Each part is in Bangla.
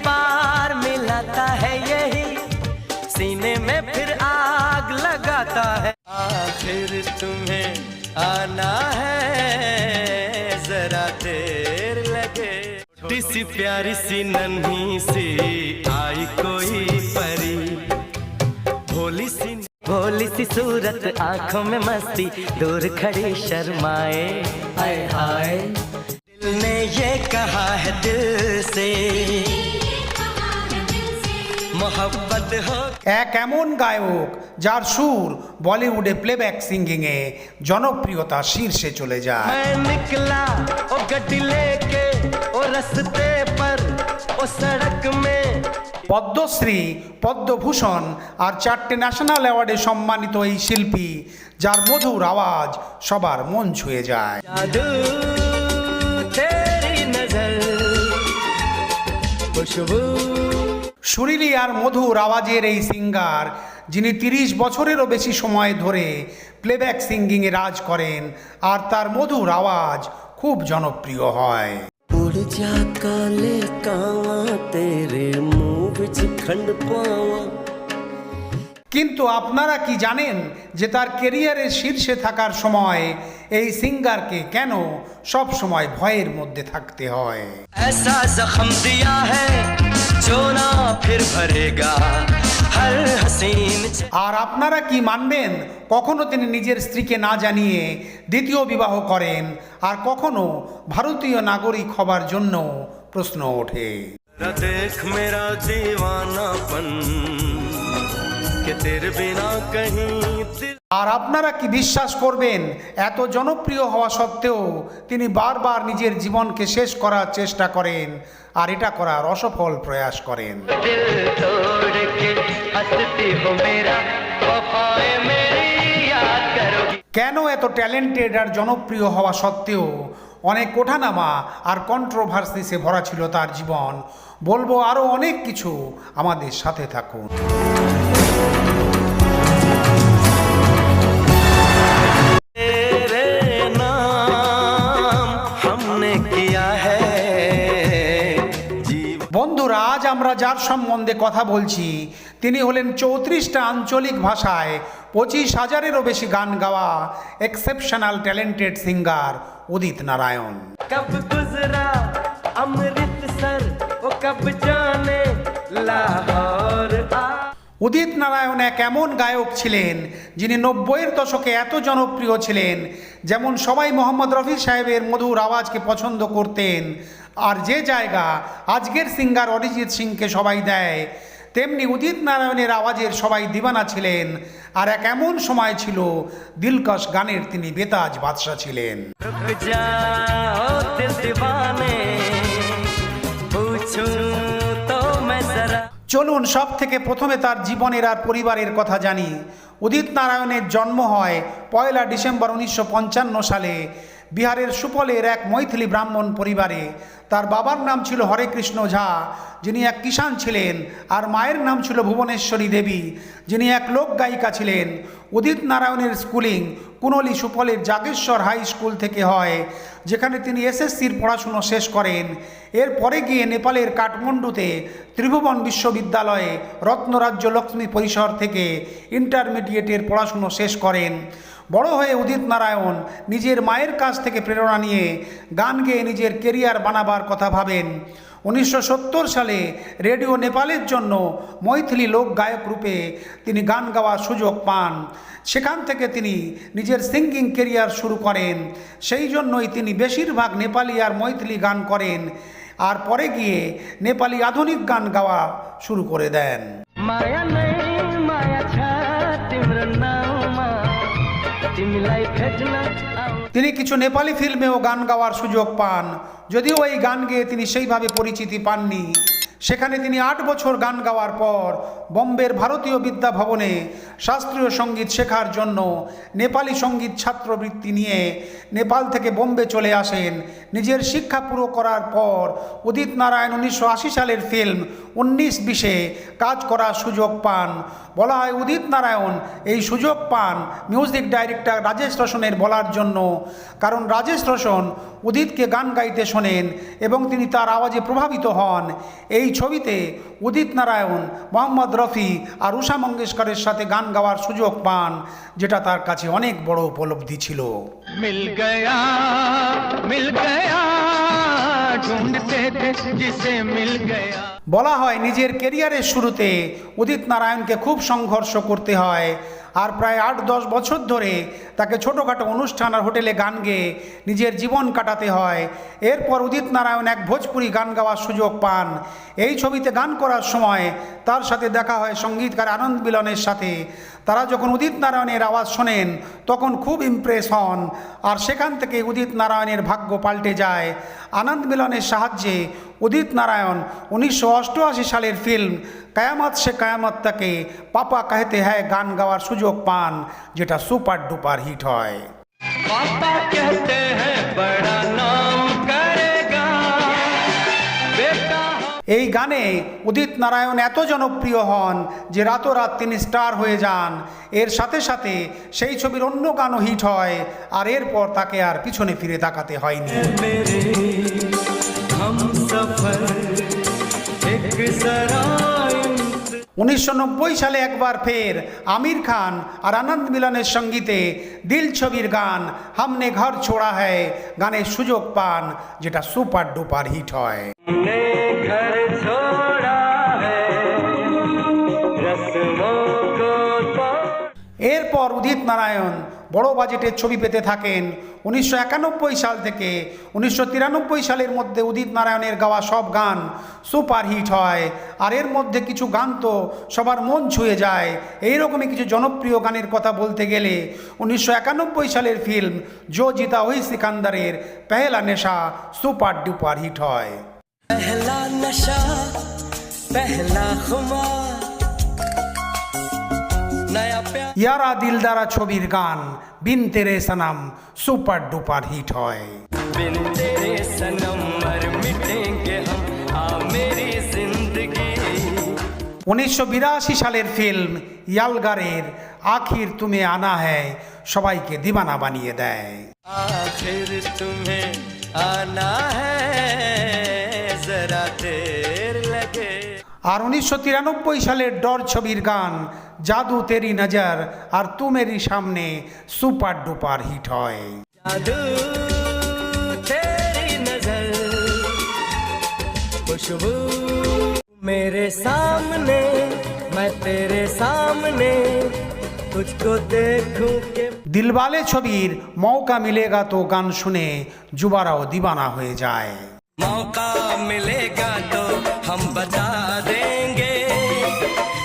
बार मिलाता है यही। सीने में फिर आग लगाता है। आखिर तुम्हें आना है जरा देर लगे। छोटी सी प्यारी सी नन्ही सी आई कोई परी। भोली सी भोली सी सूरत आँखों में मस्ती दूर खड़ी शर्माए। हाय हाय। दिल ने ये कहा है दिल से। এক এমন গায়ক যার সুর বলিউডে প্লেব্যাক সিঙ্গিংয়ে জনপ্রিয়তা শীর্ষে চলে যায়। ও পদ্মশ্রী পদ্মভূষণ আর চারটে ন্যাশনাল অ্যাওয়ার্ডে সম্মানিত এই শিল্পী যার মধুর আওয়াজ সবার মন ছুঁয়ে যায়। সুরিলি আর মধুর আওয়াজের এই সিঙ্গার যিনি তিরিশ বছরেরও বেশি সময় ধরে প্লেব্যাক সিঙ্গিংয়ে রাজ করেন আর তার মধুর আওয়াজ খুব জনপ্রিয় হয় उड़ जा काले कावा तेरे मुंह बिच खंड पावा কিন্তু আপনারা কি জানেন যে তার কেরিয়ারের শীর্ষে থাকার সময় এই সিঙ্গারকে কেন সব সময় ভয়ের মধ্যে থাকতে হয়? আর আপনারা কি মানবেন? কখনো তিনি নিজের স্ত্রীকে না জানিয়ে দ্বিতীয় বিবাহ করেন? আর কখনো ভারতীয় নাগরিক হবার জন্য প্রশ্ন ওঠে। দেখ মেরা আর আপনারা কি বিশ্বাস করবেন? এত জনপ্রিয় হওয়া সত্ত্বেও তিনি বারবার নিজের জীবনকে শেষ করার চেষ্টা করেন আর এটা করার অসফল প্রয়াস করেন। কেন এত ট্যালেন্টেড আর জনপ্রিয় হওয়া সত্ত্বেও অনেক কোঠানামা আর কন্ট্রোভার্সিসে ভরা ছিল তার জীবন? বলব আরও অনেক কিছু আমাদের সাথে থাকুন। আজ আমরা যার সম্বন্ধে কথা বলছি তিনি হলেন চৌত্রিশটা আঞ্চলিক ভাষায় পঁচিশ হাজারেরও বেশি গান গাওয়া exceptional talented singer Udit Narayan. ও উদিত নারায়ণ এক এমন গায়ক ছিলেন যিনি নব্বইয়ের দশকে এত জনপ্রিয় ছিলেন যেমন সবাই মোহাম্মদ রফি সাহেবের মধুর আওয়াজকে পছন্দ করতেন আর যে জায়গা আজকের সিঙ্গার অরিজিৎ সিংকে সবাই দেয় তেমনি উদিত নারায়ণের আওয়াজের সবাই দিবানা ছিলেন আর এক এমন সময় ছিল দিলকশ গানের তিনি বেতাজ বাদশাহ ছিলেন। চলুন সব থেকে প্রথমে তার জীবনের আর পরিবারের কথা জানি। উদিত নারায়ণের জন্ম হয় পয়লা ডিসেম্বর উনিশশো পঞ্চান্ন সালে বিহারের সুপলের এক মৈথিলি ব্রাহ্মণ পরিবারে। তার বাবার নাম ছিল হরে কৃষ্ণ ঝা, যিনি এক কিষাণ ছিলেন, আর মায়ের নাম ছিল ভুবনেশ্বরী দেবী, যিনি এক লোক গায়িকা ছিলেন। উদিত নারায়ণের স্কুলিং কুনলি সুপলের জাগেশ্বর হাই স্কুল থেকে হয়, যেখানে তিনি এসএসসির পড়াশুনো শেষ করেন। এরপরে গিয়ে নেপালের কাঠমান্ডুতে ত্রিভুবন বিশ্ববিদ্যালয়ে রত্নরাজ্য লক্ষ্মী পরিসর থেকে ইন্টারমিডিয়েটের পড়াশুনো শেষ করেন। বড় হয়ে উদিত নারায়ণ নিজের মায়ের কাছ থেকে প্রেরণা নিয়ে গান গেয়ে নিজের কেরিয়ার বানাবার কথা ভাবেন। উনিশশো সত্তর সালে রেডিও নেপালের জন্য মৈথিলি লোক গায়ক রূপে তিনি গান গাওয়ার সুযোগ পান। সেখান থেকে তিনি নিজের সিঙ্গিং কেরিয়ার শুরু করেন। সেই জন্যই তিনি বেশিরভাগ নেপালি আর মৈথিলি গান করেন। আর পরে গিয়ে নেপালি আধুনিক গান গাওয়া শুরু করে দেন। তিনি কিছু নেপালি ফিল্মেও গান গাওয়ার সুযোগ পান। যদিও এই গান গেয়ে তিনি সেইভাবে পরিচিতি পাননি। সেখানে তিনি আট বছর গান গাওয়ার পর বম্বের ভারতীয় বিদ্যা ভবনে শাস্ত্রীয় সংগীত শেখার জন্য নেপালি সংগীত ছাত্রবৃত্তি নিয়ে নেপাল থেকে বোম্বে চলে আসেন। নিজের শিক্ষা পুরো করার পর উদিত নারায়ণ উনিশশো আশি সালের ফিল্ম উনিশ বিশে কাজ করার সুযোগ পান। বলা হয় উদিত নারায়ণ। এই সুযোগ পান মিউজিক ডাইরেক্টর রাজেশ রোশনের বলার জন্য। কারণ রাজেশ রোশন উদিতকে গান গাইতে শোনেন এবং তিনি তার আওয়াজে প্রভাবিত হন। এই ছবিতে উদিত নারায়ণ, মোহাম্মদ রফি আর উষা মঙ্গেশকরের সাথে গান গাওয়ার সুযোগ পান, যেটা তার কাছে অনেক বড় উপলব্ধি ছিল। মিল গয়া মিল গয়া। বলা হয় নিজের কেরিয়ারের শুরুতে উদিত নারায়ণকে খুব সংঘর্ষ করতে হয় আর প্রায় আট দশ বছর ধরে তাকে ছোটোখাটো অনুষ্ঠান আর হোটেলে গান গেয়ে নিজের জীবন কাটাতে হয়। এরপর উদিত নারায়ণ এক ভোজপুরি গান গাওয়ার সুযোগ পান। এই ছবিতে গান করার সময় তার সাথে দেখা হয় সঙ্গীতকার আনন্দ মিলনের সাথে। তারা যখন উদিত নারায়ণের আওয়াজ শোনেন তখন খুব ইমপ্রেস হন আর সেখান থেকে উদিত নারায়ণের ভাগ্য পাল্টে যায় আনন্দ মিলনের সাহায্যে উদিত নারায়ণ উনিশশো অষ্টআশি সালের ফিল্ম কায়ামত সে কায়ামত তাকে পাপা কাহেতে হ্যায় গান গাওয়ার সুযোগ পান যেটা সুপার ডুপার হিট হয় पापा कहते हैं बड़ा এই গানে উদিত নারায়ণ এত জনপ্রিয় হন যে রাতোরাত তিনি স্টার হয়ে যান। এর সাথে সাথে সেই ছবির অন্য গানও হিট হয় আর এরপর তাকে আর পিছনে ফিরে তাকাতে হয়নি। উনিশশো নব্বই সালে একবার ফের আমির খান আর আনন্দ মিলনের সঙ্গীতে দিল ছবির গান হামনে ঘর ছোড়া হ্যায়, গানের সুযোগ পান, যেটা সুপার ডুপার হিট হয়। घर छोड़ा है रस्मों को तो এরপর উদিত নারায়ণ বড় বাজেটের ছবি পেতে থাকেন উনিশশো একানব্বই সাল থেকে উনিশশো তিরানব্বই সালের মধ্যে উদিত নারায়ণের গাওয়া সব গান সুপার হিট হয় আর এর মধ্যে কিছু গান তো সবার মন ছুঁয়ে যায় এইরকমই কিছু জনপ্রিয় গানের কথা বলতে গেলে উনিশশো একানব্বই সালের ফিল্ম জো জিতা ওই সিকান্দারের পেহলা নেশা সুপার ডুপার হিট হয় पहला नशा पहला खुमार नया प्यार ইয়ারা দিলদারা ছবির গান বিন তেরে সনম সুপার ডুপার হিট হয় बिन तेरे सनम मर मिटेंगे हम आ मेरी जिंदगी উনিশশো বিরাশি সালের ফিল্ম ইয়ালগারের আখির তুমি আনা হ্যায় সবাইকে দিবানা বানিয়ে দেয় आखिर तुम्हें आना है जरा देर लगे আর উনিশশো তিরানব্বই সালের ডর ছবির গান জাদু তেরি নজর আর তুমেরি সামনে সুপার ডুপার হিট হয় जादू तेरी नजर खुशबू मेरे सामने मैं तेरे सामने तुझको देखूं के দিলবালে ছবির মৌকা মিলেগা তো গান শুনে যুবারাও দিবানা হয়ে যায় मौका मिलेगा तो हम बता देंगे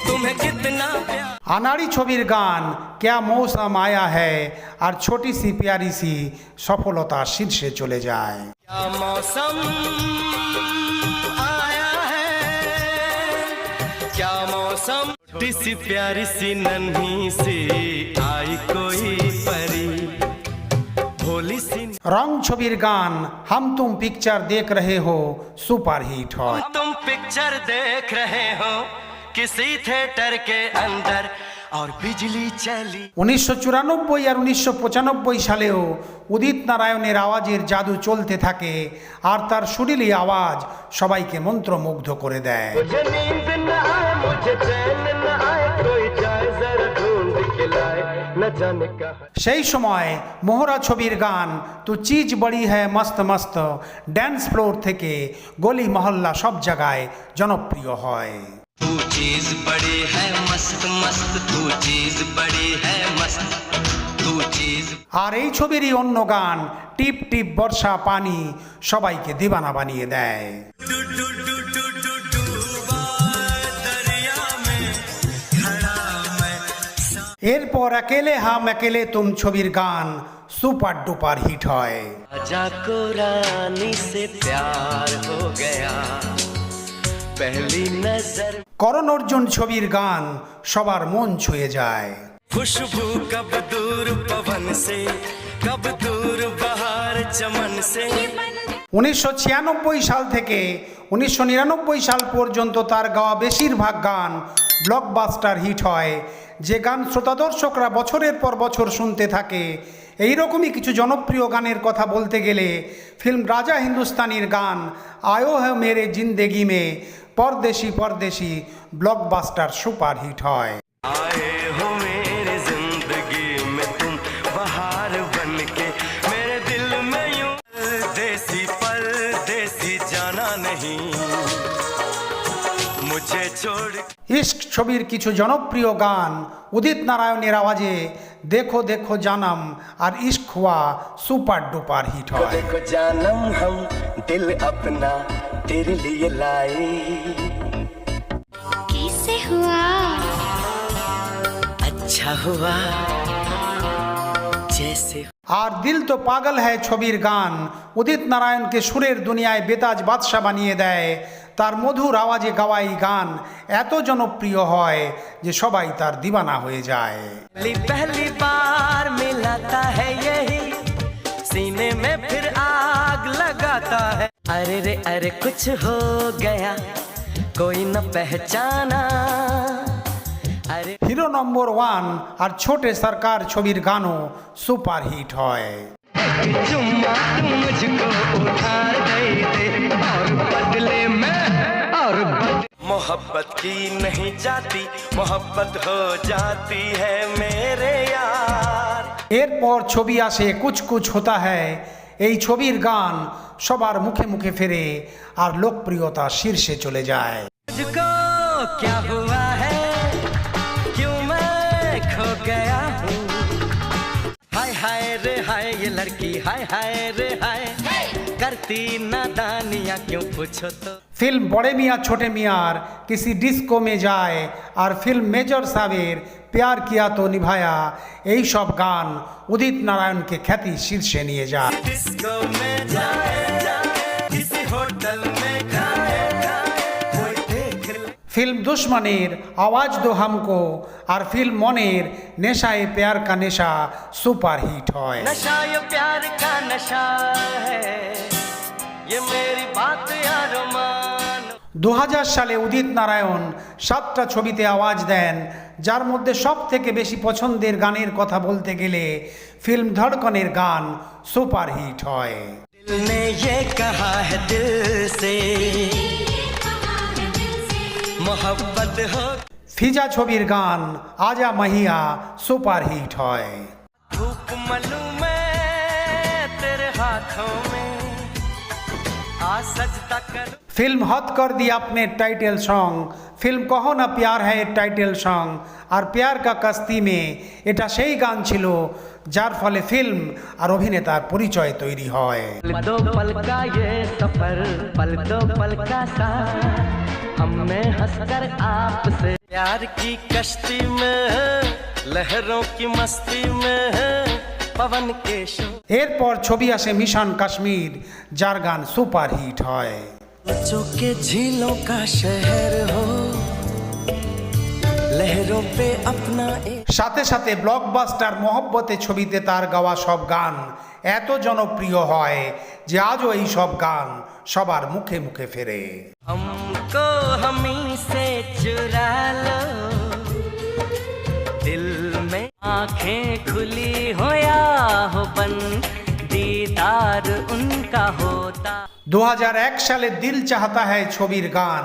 तुम्हें कितना प्यार আনাড়ি ছবির গান ক্যা মৌসম আয়া হ্যায় আর ছোটি সি প্যারি সি সফলতা শীর্ষে চলে যায় क्या मौसम आया है क्या मौसम छोटी सी प्यारी सी नन्ही सी आई कोई परी भोली सी রং ছবির গান হাম তুম পিকচার দেখ রহে হো সুপার হিট হয়। তুম পিকচার দেখ রহে হো কিসি থিয়েটার কে অন্দর আর বিজলি চলি। উনিশশো চুরানব্বই আর উনিশশো পঁচানব্বই সালেও উদিত নারায়ণের আওয়াজের জাদু চলতে থাকে আর তার সুরিলি আওয়াজ সবাইকে মন্ত্রমুগ্ধ করে দেয়। সেই সময় মোহরা ছবির গান তু চিজ বড়ি হ্যায় মস্ত মস্ত ড্যান্স ফ্লোর থেকে গলি মহল্লা সব জায়গায় জনপ্রিয় হয়। তু চিজ বড়ি আর এই ছবিরই অন্য গান টিপ টিপ বর্ষা পানি সবাইকে দিবানা বানিয়ে দেয়। এরপর একেলে হাম একেলে তুম ছবির গান সুপার ডুপার হিট হয়। করণ অর্জুন ছবির গান সবার মন ছুঁয়ে যায়। খুশবু কব দূর পবন সে কব দূর চমন সে। উনিশশো ছিয়ানব্বই সাল থেকে উনিশশো নিরানব্বই সাল পর্যন্ত তার গাওয়া বেশিরভাগ গান ব্লকবাস্টার হিট হয়। যে গান শ্রোতা দর্শকরা বছরের পর বছর শুনতে থাকে। এই রকমই কিছু জনপ্রিয় গানের কথা বলতে গেলে ফিল্ম রাজা হিন্দুস্তানির গান, আয়ো হে মেরে জিন্দেগি মে, Pardesi Pardesi blockbuster super hit হয়। ছবির কিছু জনপ্রিয় গান উদিত নারায়ণের আওয়াজে দেখো দেখো জানাম আর ইস্ক হওয়া সুপার ডুপার হিট হয় देखो जानम हम दिल अपना तेरे लिए लाए कैसे हुआ अच्छा हुआ जैसे আর দিল তো পাগল হ্যায় ছবির গান উদিত নারায়ণকে সুরের দুনিয়ায় বেতাজ বাদশা বানিয়ে দেয় তার মধুর আওয়াজে গাওয়া এই গান এত জনপ্রিয় হয় যে সবাই তার দিবানা হয়ে যায় पहली पहली बार मिलाता है यही सीने में फिर आग लगाता है अरे रे अरे कुछ हो गया कोई न पहचाना अरे হিরো নম্বর ওয়ান আর ছোটে সরকার ছবির গানও সুপার হিট হয় चुम्मा तुम मुझको उधार दे दे और बदले में और बदले मोहब्बत की नहीं जाती मोहब्बत हो जाती है मेरे यार এরপর ছবি আসে কুচ কুচ হতা হ্যায় এই ছবির গান সবার মুখে মুখে ফেরে আর লোকপ্রিয়তা শীর্ষে চলে যায় मुझको क्या हुआ है क्यों मैं खो गया हूँ हाय हाय रे हाय ये लड़की हाय हाय रे हाय करती नादानियाँ क्यों पूछो तो ফিল্ম বড়ে মিয়া ছোটে মিয়ার কিসি ডিস্কো মে যায় আর ফিল্ম মেজর সাহেবের প্যার কিয়া তো নিভায়া এই সব গান উদিত নারায়ণকে খ্যাতি শীর্ষে নিয়ে যায় डिस्को में जाए जाए किसी होटल में खाए खाए कोई देख ले ফিল্ম দুশ্মনের আওয়াজ দো হামকো আর ফিল্ম মনের নেশায় প্যার কা নেশা সুপার হিট হয় नशा ये प्यार का नशा দু সালে উদিত নারায়ণ সাতটা ছবিতে আওয়াজ দেন যার মধ্যে সব থেকে বেশি পছন্দের গানের কথা বলতে গেলে ফিল্ম ধড়কনের গান সুপারহিট হয়। ফিজা ছবির গান আজা মাহিয়া সুপারহিট হয়। ফিল্ম হত কর দি আপনের টাইটেল সং ফিল্ম কহ না প্যার হ্যায় এর টাইটেল সং আর প্যার কা কাস্তি মে এটা সেই গান ছিল যার ফলে ফিল্ম আর অভিনেতার পরিচয় তৈরি হয় पल दो पल का ये सफर पल दो पल का सा हमने हंसकर आपसे प्यार की कश्ती में लहरों की मस्ती में पवन পবন কেশব এরপর ছবি আসে মিশন কাশ্মীর যার গান সুপার হিট হয়। চোখে ঝিলো কা শহর হো সাথে সাথে ব্লকবাস্টার মহব্বতে ছবিতে তার গাওয়া সব গান এত জনপ্রিয় হয় যে আজও এই সব গান সবার মুখে মুখে ফেরে। খুলি हो बंद दीदार उनका होता দু সালে দিল চাহতা হ্যায় ছবির গান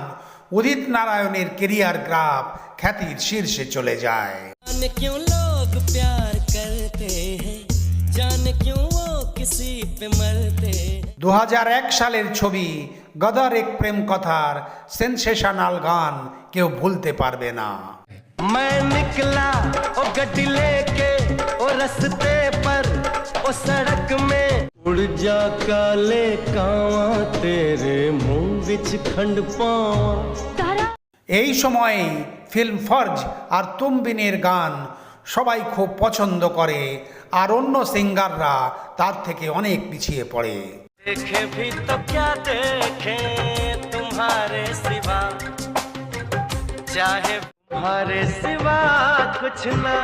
উদিত নারায়ণের কেরিয়ার গ্রাফ খ্যাতির শীর্ষে চলে যায় जाने क्यों लोग प्यार करते हैं जाने क्यों वो किसी पे मरते हैं দু সালের ছবি গদার এক প্রেম কথার সেন্সেশনাল গান কেউ ভুলতে পারবে না मैं निकला ओ गड्डी लेके ओ रस्ते पर ओ सड़क में उड़ जा काले कावा तेरे मुंह विच खंड पावा এই সময়ে ফিল্ম ফর্জ আর তুমবিনের গান সবাই খুব পছন্দ করে আর অন্য সিঙ্গাররা তার থেকে অনেক পিছিয়ে পড়ে देखे भी तो क्या देखे तुम्हारे सिवा चाहे तुम्हारे सिवा कुछ ना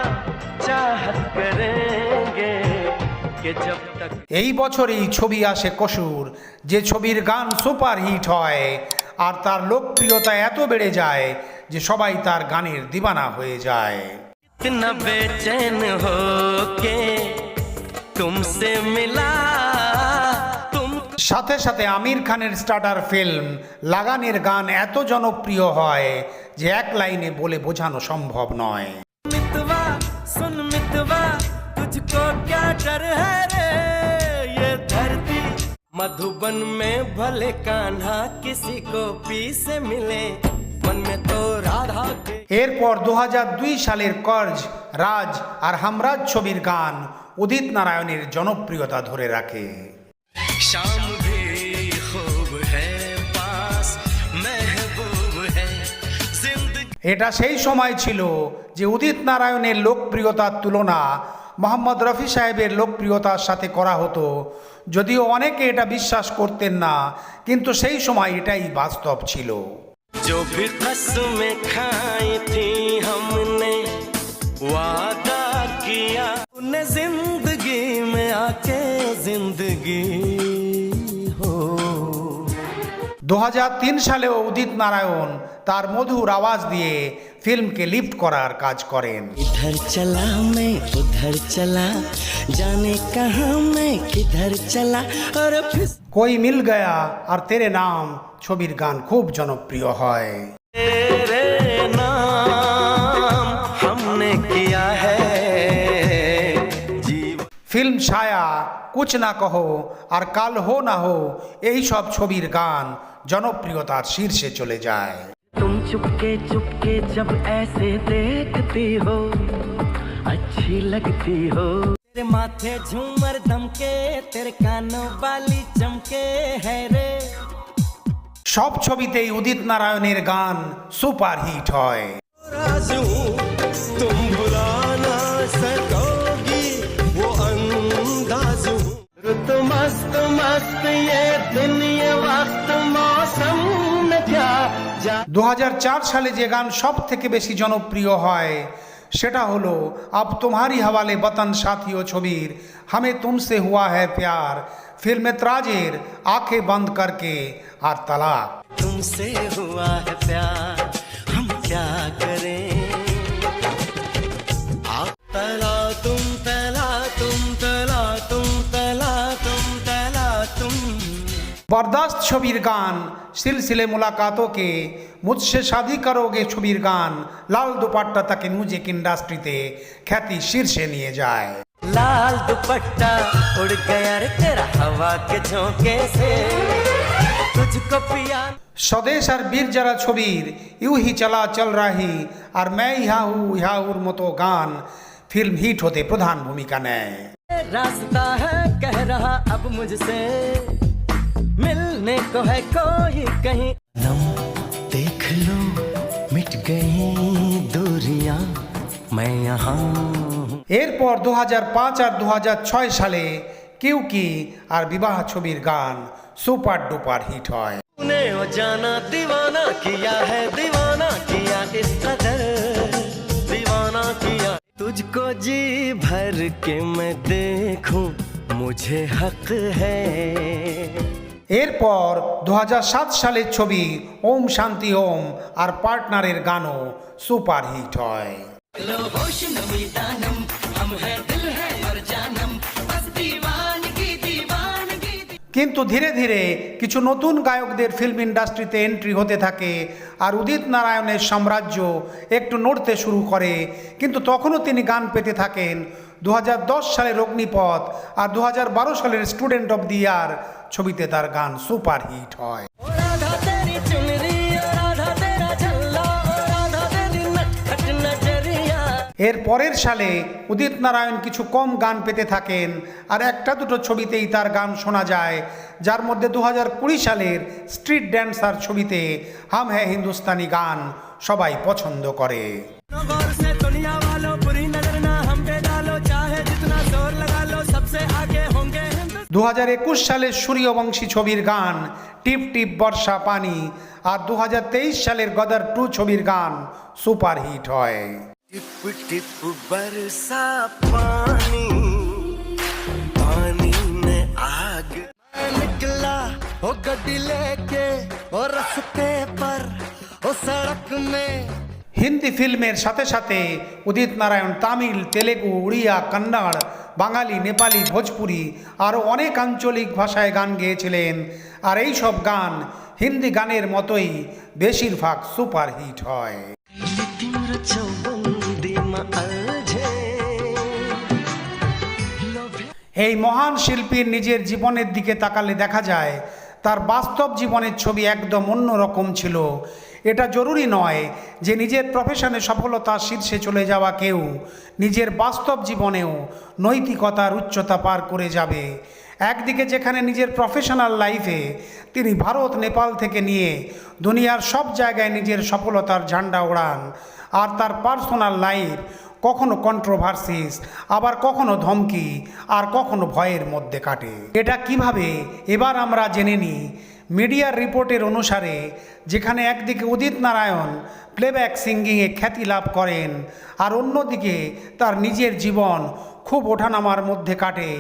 चाहत करेंगे कि जब तक এই বছরেই ছবি আসে কসুর যে ছবির গান সুপার হিট হয় আর তার লোকপ্রিয়তা এত বেড়ে যায় যে সবাই তার গানের দিবানা হয়ে যায়। সাথে সাথে আমির খানের স্টার্টার ফিল্ম লাগানের গান এত জনপ্রিয় হয় যে এক লাইনে বলে বোঝানো সম্ভব নয়। तुझको क्या डर है रे ये धरती मधुबन में भले कान्हा किसी को पी से मिले मन में तो राधा के এরপর দু সালের কর্জ রাজ আর হামরাজ ছবির গান উদিত নারায়ণের জনপ্রিয়তা ধরে রাখে शाम भी खूब है पास महबूब है जिंदगी এটা সেই সময় ছিল যে উদিত নারায়ণের লোকপ্রিয়তার তুলনা মোহাম্মদ রফি সাহেবের লোকপ্রিয়তার সাথে করা হতো যদিও অনেকে এটা বিশ্বাস করতেন না কিন্তু সেই সময় এটাই বাস্তব ছিল जो भी कसमें खाई थी हमने वादा किया उन्हें जिंदगी में आके जिंदगी দু সালেও উদিত নারায়ণ তার মধুর আওয়াজ দিয়ে ফিল্মকে লিফট করার কাজ করেন। ইধর চলা মে উধর চলা জানে কাহা মে কিধর চলা আর কই মিল গয়া আর তেরে নাম ছবির গান খুব জনপ্রিয় হয়। ফিল্ম ছায়া কুচ না কহো আর কাল হো না হো এই সব ছবির গান জনপ্রিয়তার শীর্ষে চলে যায় तुम चुपके चुपके जब ऐसे देखती हो अच्छी लगती हो तेरे माथे झूमर दमके तेरे कानों वाली चमके है रे সব ছবিতেই উদিত নারায়ণের গান সুপার হিট হয় राजू तुम দু হাজার চার সালে যে গান সব থেকে বেশি জনপ্রিয় হয়, সেটা হলো, আব তোমারি হওয়ালে বতন সাথিও ছবির, হামে তুমসে হুয়া হ্যায় প্যার ফিল্মে ত্রাজের আঁখে বন্ধ করকে আর তালাক। তুমসে হুয়া হ্যা প্যার প্যার বরদাস্ত ছবির গান সিলসিলে মুলাকাতোকে মুৎসে শাদি কারোগে ছবির গান লাল দুপাট্টা তাকে মিউজিক ইন্ডাস্ট্রিতে খ্যাতি শীর্ষে নিয়ে যায়। লাল দুপাট্টা উড় গয়া রে তেরা হাওয়া কে ঝোঁকে সে। তুঝকো পিয়া স্বদেশ আর বীর যারা ছবির ইউহি চলা চল রাহি আর ম্যা ইহা হু ইহা হুর মতো গান ফিল্ম হিট হতে প্রধান ভূমিকা নেয়। রাস্তা হ্যাঁ কহ রাহা আব মুঝসে। मिलने को है कोई कहीं नम देख लो मिट गई दूरियां मैं यहाँ हूँ এরপর দু পাঁচ আর দু সালে কিউ কি আর বিবাহ ছবির গান সুপার ডুপার হিট হয় तूने ओ जाना दीवाना किया है दीवाना किया इस कदर दीवाना किया तुझको जी भर के मैं देखूं मुझे हक है এরপর দু হাজার সাত সালের ছবি ওম শান্তি ওম আর পার্টনারের গানও সুপারহিট হয়। কিন্তু ধীরে ধীরে কিছু নতুন গায়কদের ফিল্ম ইন্ডাস্ট্রিতে এন্ট্রি হতে থাকে আর উদিত নারায়ণের সাম্রাজ্য একটু নড়তে শুরু করে। কিন্তু তখনও তিনি গান পেতে থাকেন। দু সালের অগ্নিপথ আর দু হাজার বারো সালের স্টুডেন্ট অব দি ইয়ার ছবিতে তার গান সুপার হিট হয়। এর পরের সালে উদিত নারায়ণ কিছু কম গান পেতে থাকেন আর একটা দুটো ছবিতেই তার গান শোনা যায় যার মধ্যে দু হাজার কুড়ি সালের স্ট্রিট ড্যান্সার ছবিতে হাম হ্যা হিন্দুস্তানি গান সবাই পছন্দ করে। हिंदुस्तान দু সালের সূর্যবংশী ছবির গান টিপ টিপ বর্ষা পানি আর দু সালের গদার টু ছবির গান সুপার হিট হয় टिप टिप बरसा पानी पानी ने आग मैं निकला ओ गड्डी लेके ओ रस्ते पर ओ सड़क में হিন্দি ফিল্মের সাথে সাথে উদিত নারায়ণ তামিল তেলেগু উড়িয়া কন্নড় বাঙালি, নেপালি, ভোজপুরি আরও অনেক আঞ্চলিক ভাষায় গান গেয়েছিলেন। আর এই সব গান হিন্দি গানের মতোই বেশিরভাগ সুপারহিট হয়। এই মহান শিল্পীর নিজের জীবনের দিকে তাকালে দেখা যায়, তার বাস্তব জীবনের ছবি একদম অন্যরকম ছিল। এটা জরুরি নয় যে নিজের প্রফেশনে সফলতার শীর্ষে চলে যাওয়া কেউ নিজের বাস্তব জীবনেও নৈতিকতার উচ্চতা পার করে যাবে। একদিকে যেখানে নিজের প্রফেশনাল লাইফে তিনি ভারত, নেপাল থেকে নিয়ে দুনিয়ার সব জায়গায় নিজের সফলতার ঝান্ডা ওড়ান, আর তার পার্সোনাল লাইফ কখনো কন্ট্রোভার্সিস আবার কখনো ধমকি, আর কখনো ভয়ের মধ্যে কাটে। এটা কীভাবে? এবার আমরা জেনে নিই মিডিয়ার রিপোর্টের অনুসারে, যেখানে একদিকে উদিত নারায়ণ প্লেব্যাক সিঙ্গিংয়ে খ্যাতি লাভ করেন, আর অন্যদিকে তার নিজের জীবন খুব ওঠানামার মধ্যে কাটে।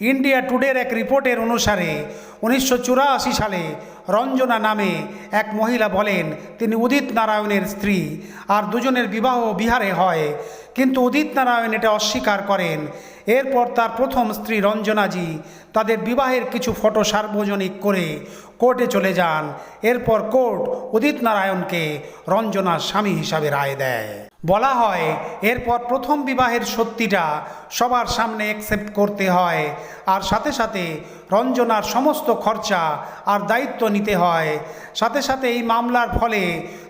ইন্ডিয়া টুডের এক রিপোর্টের অনুসারে, উনিশশো চুরাশি সালে রঞ্জনা নামে এক মহিলা বলেন, তিনি উদিত নারায়ণের স্ত্রী, আর দুজনের বিবাহ বিহারে হয়। কিন্তু উদিত নারায়ণ এটা অস্বীকার করেন। এরপর তার প্রথম স্ত্রী রঞ্জনাজি তাদের বিবাহের কিছু ফটো সার্বজনিক করে কোর্টে চলে যান। এরপর কোর্ট উদিত নারায়ণকে রঞ্জনার স্বামী হিসাবে রায় দেয়। বলা হয়, এরপর প্রথম বিবাহের সত্যিটা সবার সামনে অ্যাকসেপ্ট করতে হয় আর সাথে সাথে রঞ্জনার সমস্ত খরচা আর দায়িত্ব নিতে হয়। সাথে সাথে এই মামলার ফলে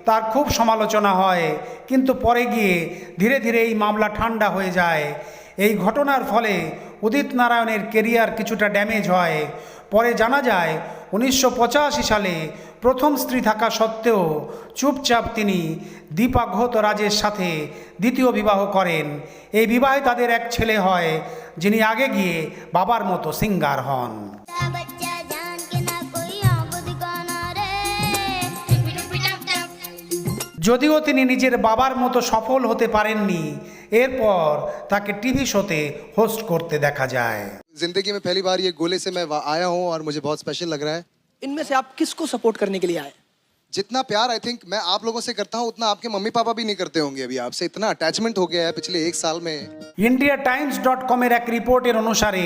তার খুব সমালোচনা হয়, কিন্তু পরে গিয়ে ধীরে ধীরে এই মামলা ঠান্ডা হয়ে যায়। এই ঘটনার ফলে উদিত নারায়ণের কেরিয়ার কিছুটা ড্যামেজ হয়। পরে জানা যায় উনিশশো পঁচাশি সালে প্রথম স্ত্রী থাকা সত্ত্বেও চুপচাপ তিনি দীপাঘত রাজের সাথে দ্বিতীয় বিবাহ করেন। এই বিবাহে তাদের এক ছেলে হয় যিনি আগে গিয়ে বাবার মতো সিঙ্গার হন। যদিও তিনি নিজের বাবার মতো সফল হতে পারেননি এরপর তাকে টিভি শোতে হোস্ট করতে দেখা যায়। जिंदगी में पहली बार ये गोले से मैं वा- आया हूँ और मुझे बहुत स्पेशल लग रहा है इनमें से आप किसको सपोर्ट करने के लिए आए जितना प्यार आई थिंक मैं आप लोगों से करता हूँ उतना आपके मम्मी पापा भी नहीं करते होंगे अभी आपसे इतना अटैचमेंट हो गया है पिछले एक साल में ইন্ডিয়া টাইমস ডট কমের এক রিপোর্টের অনুসারে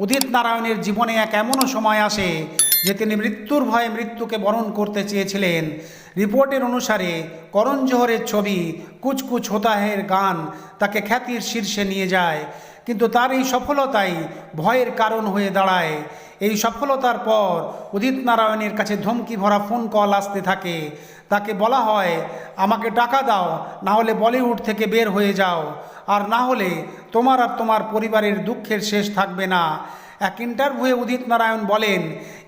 উদিত নারায়ণের জীবনে এক এমনও সময় আসে যে তিনি মৃত্যুর ভয়ে মৃত্যুকে বরণ করতে চেয়েছিলেন রিপোর্টের অনুসারে করণ জোহরের ছবি কুচ কুচ হোতাহের গান তাকে খ্যাতির শীর্ষে নিয়ে যায় কিন্তু তার এই সফলতাই ভয়ের কারণ হয়ে দাঁড়ায়। এই সফলতার পর উদিত নারায়ণের কাছে ধমকি ভরা ফোন কল আসতে থাকে। তাকে বলা হয়, আমাকে টাকা দাও না হলে বলিউড থেকে বের হয়ে যাও। আর না হলে তোমার আর তোমার পরিবারের দুঃখের শেষ থাকবে না। এক ইন্টারভিউয়ে উদিত নারায়ণ বলেন,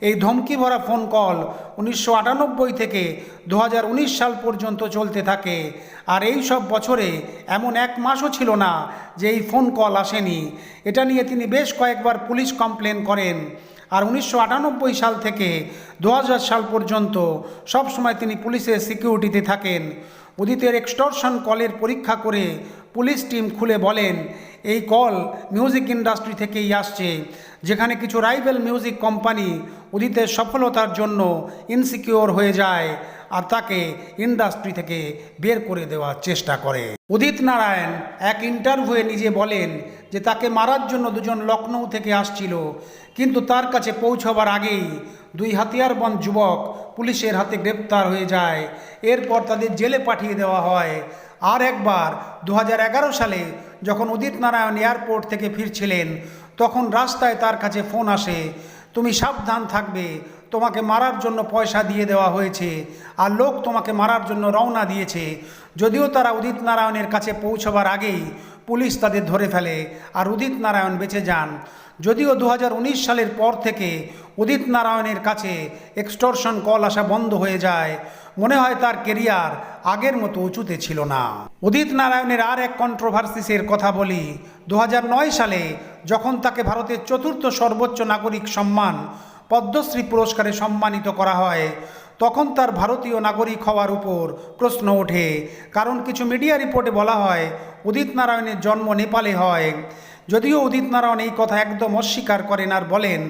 এই ধমকি ভরা ফোন কল উনিশশো আটানব্বই থেকে দু হাজার উনিশ সাল পর্যন্ত চলতে থাকে। আর এই সব বছরে এমন এক মাসও ছিল না যে এই ফোন কল আসেনি। এটা নিয়ে তিনি বেশ কয়েকবার পুলিশ কমপ্লেন করেন। আর উনিশশো আটানব্বই সাল থেকে দু সাল পর্যন্ত সব সময় তিনি পুলিশের সিকিউরিটিতে থাকেন। উদিতের এক্সটর্শন কলের পরীক্ষা করে পুলিশ টিম খুলে বলেন, এই কল মিউজিক ইন্ডাস্ট্রি থেকেই আসছে, যেখানে কিছু রাইভেল মিউজিক কোম্পানি উদিতের সফলতার জন্য ইনসিকিওর হয়ে যায় আর তাকে ইন্ডাস্ট্রি থেকে বের করে দেওয়ার চেষ্টা করে। উদিত নারায়ণ এক ইন্টারভিউয়ে নিজে বলেন যে তাকে মারার জন্য দুজন লখনৌ থেকে আসছিল, কিন্তু তার কাছে পৌঁছবার আগেই দুই হাতিয়ারবন্দ যুবক পুলিশের হাতে গ্রেপ্তার হয়ে যায়। এরপর তাদের জেলে পাঠিয়ে দেওয়া হয়। আর একবার দু হাজার এগারো সালে যখন উদিত নারায়ণ এয়ারপোর্ট থেকে ফিরছিলেন, তখন রাস্তায় তার কাছে ফোন আসে, তুমি সাবধান থাকবে, তোমাকে মারার জন্য পয়সা দিয়ে দেওয়া হয়েছে, আর লোক তোমাকে মারার জন্য রওনা দিয়েছে। যদিও তারা উদিত নারায়ণের কাছে পৌঁছবার আগেই পুলিশ তাদের ধরে ফেলে, আর উদিত নারায়ণ বেঁচে যান। যদিও দু হাজার উনিশ সালের পর থেকে উদিত নারায়ণের কাছে এক্সটর্শন কল আসা বন্ধ হয়ে যায়, মনে হয় তার কেরিয়ার আগের মতো উঁচুতে ছিল না। উদিত নারায়ণের আর এক কন্ট্রোভার্সিসের কথা বলি দু হাজার নয় সালে যখন তাকে ভারতের চতুর্থ সর্বোচ্চ নাগরিক সম্মান, পদ্মশ্রী পুরস্কারে সম্মানিত করা হয়, তখন তার ভারতীয় নাগরিক হওয়ার উপর প্রশ্ন ওঠে। কারণ কিছু মিডিয়া রিপোর্টে বলা হয়, উদিত নারায়ণের জন্ম নেপালে হয়। যদিও উদিত নারায়ণ এই কথা একদম অস্বীকার করেন আর বলেন,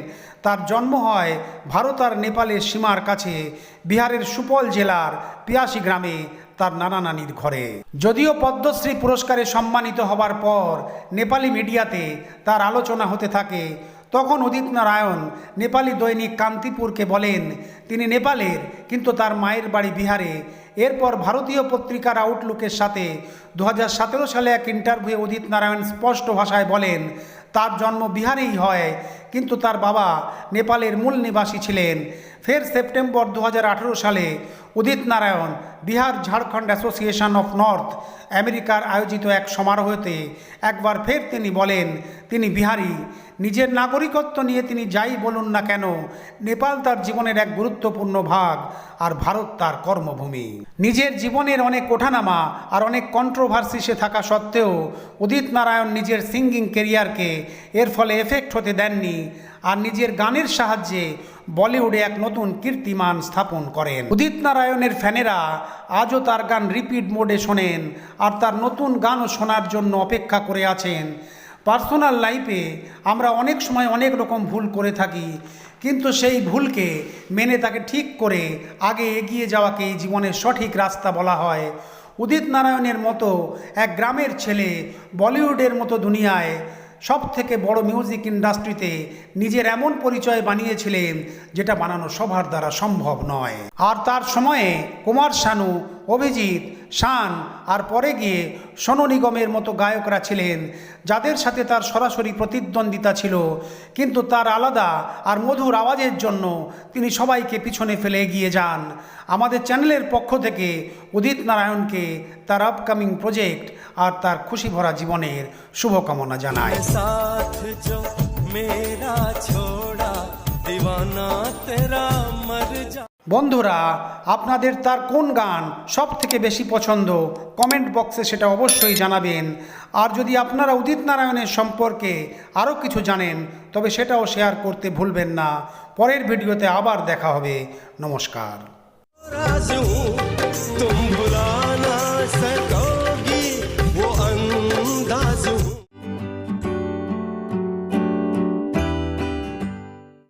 তার জন্ম হয় ভারত আর নেপালের সীমার কাছে, বিহারের সুপল জেলার পিয়াসি গ্রামে, তার নানা নানির ঘরে। যদিও পদ্মশ্রী পুরস্কারে সম্মানিত হবার পর নেপালি মিডিয়াতে তার আলোচনা হতে থাকে তখন উদিত নারায়ণ নেপালি দৈনিক কান্তিপুরকে বলেন, তিনি নেপালের, কিন্তু তার মায়ের বাড়ি বিহারে। এরপর ভারতীয় পত্রিকার আউটলুকের সাথে দু হাজার সতেরো সালে এক ইন্টারভিউ উদিত নারায়ণ স্পষ্ট ভাষায় বলেন, তার জন্ম বিহারেই হয়, কিন্তু তার বাবা নেপালের মূল নিবাসী ছিলেন। ফের সেপ্টেম্বর দু হাজার আঠেরো সালে Udit Narayan Bihar Jharkhand association of North আমেরিকার আয়োজিত এক সমারোহতে একবার ফের তিনি বলেন, তিনি বিহারি। নিজের নাগরিকত্ব নিয়ে তিনি যাই বলুন না কেন, নেপাল তার জীবনের এক গুরুত্বপূর্ণ ভাগ আর ভারত তার কর্মভূমি। নিজের জীবনের অনেক ওঠানামা আর অনেক কন্ট্রোভার্সি সে থাকা সত্ত্বেও উদিত নারায়ণ নিজের সিঙ্গিং কেরিয়ারকে এর ফলে এফেক্ট হতে দেননি আর নিজের গানের সাহায্যে বলিউডে এক নতুন কীর্তিমান স্থাপন করেন। উদিত নারায়ণের ফ্যানেরা আজও তার গান রিপিট মোডে শোনেন আর তার নতুন গানও শোনার জন্য অপেক্ষা করে আছেন। পার্সোনাল লাইফে আমরা অনেক সময় অনেক রকম ভুল করে থাকি, কিন্তু সেই ভুলকে মেনে তাকে ঠিক করে আগে এগিয়ে যাওয়াকেই জীবনের সঠিক রাস্তা বলা হয়। উদিত নারায়ণের মতো এক গ্রামের ছেলে বলিউডের মতো দুনিয়ায় সব থেকে বড় মিউজিক ইন্ডাস্ট্রিতে নিজের এমন পরিচয় বানিয়েছিলেন যেটা বানানো সবার দ্বারা সম্ভব নয়। আর তার সময়ে কুমার শানু, অভিজিৎ শান আর পরে গিয়ে সোনু নিগমের মতো গায়করা ছিলেন যাদের সাথে তার সরাসরি প্রতিদ্বন্দ্বিতা ছিল কিন্তু তার আলাদা আর মধুর আওয়াজের জন্য তিনি সবাইকে পিছনে ফেলে এগিয়ে যান আমাদের চ্যানেলের পক্ষ থেকে উদিত নারায়ণকে তার আপকামিং প্রজেক্ট আর তার খুশি ভরা জীবনের শুভকামনা জানায় साथ जो मेरा छोड़ा दीवाना तेरा मर जा বন্ধুরা, আপনাদের তার কোন গান সব থেকে বেশি পছন্দ? কমেন্ট বক্সে সেটা অবশ্যই জানাবেন। আর যদি আপনারা উদিত নারায়ণের সম্পর্কে আরও কিছু জানেন, তবে সেটাও শেয়ার করতে ভুলবেন না। পরের ভিডিওতে আবার দেখা হবে। নমস্কার।